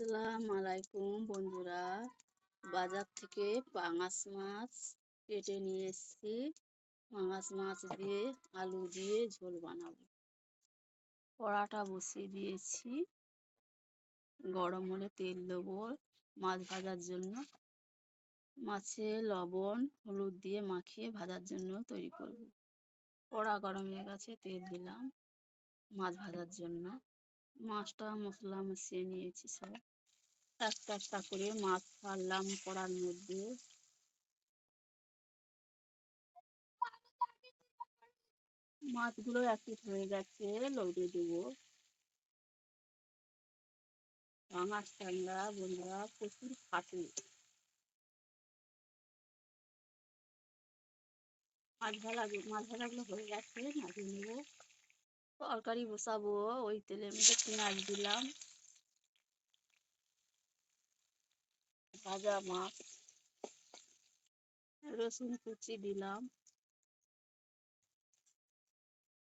আসসালাম আলাইকুম বন্ধুরা। বাজার থেকে পাঙাশ মাছ কেটে নিয়ে এসেছি। পাঙাশ মাছ দিয়ে আলু দিয়ে ঝোল বানাবো। কড়াটা বসিয়ে দিয়েছি। গরম হলে তেল দেবো মাছ ভাজার জন্য। মাছে লবণ, হলুদ দিয়ে মাখিয়ে ভাজার জন্য তৈরি করব। কড়া গরম হয়ে গেছে, তেল দিলাম মাছ ভাজার জন্য। মাছটা মশলা মিশিয়ে নিয়েছি সব। একটা একটা করে মাছ ছাড়লাম কড়ার মধ্যে। মাছগুলো এক পিঠ হয়ে গেছে লৌটে দেবো। পাঙাশ ট্যাংরা, বন্ধুরা, প্রচুর খাটে মাছ ভাজা, মাছ ভাজাগুলো হয়ে গেছে, নামিয়ে নেব। তরকারি বসাবো, ওই তেলের মধ্যে পেঁয়াজ দিলাম। ভাজা মাছ, রসুন কুচি দিলাম।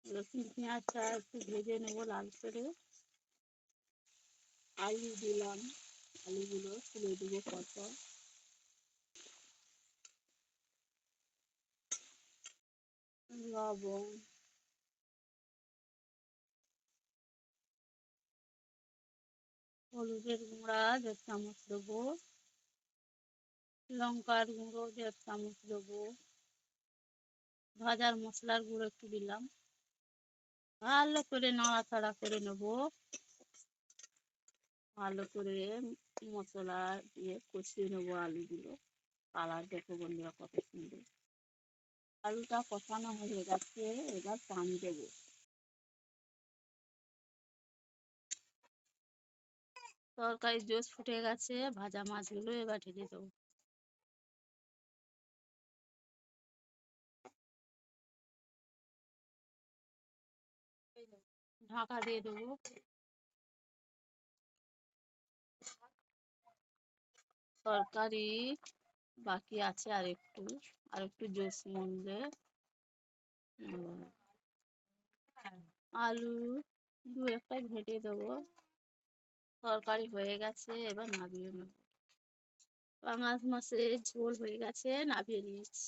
রসুন, পেঁয়াজটা একটু ভেজে নেব লাল করে। আলু দিলাম, আলুগুলো তুলে দেবো পরপর। লবণ হলুদের গুঁড়া, দেড় চামচ দেবো। লঙ্কার গুঁড়ো, দেড় চামচ দেবো। ভাজার মশলার গুঁড়ো একটু দিলাম। ভালো করে নাড়াচাড়া করে নেব। ভালো করে মশলা দিয়ে কষিয়ে নেব আলুগুলো। কালার দেখো বন্ধুরা কত সুন্দর। আলুটা কষানো হয়ে গেছে, এবার পানি দেবো। তরকারির জোস ফুটে গেছে, ভাজা মাছগুলো এবার ঢেলে দেবো। ঢাকা দিয়ে দেবো। তরকারি বাকি আছে আর একটু আর একটু জোস মনলে আলু দু একটা ঘেটে দেবো। তরকারি হয়ে গেছে এবার নামিয়ে নেব। পাঙাশ মাছের ঝোল হয়ে গেছে নামিয়ে নিয়েছি।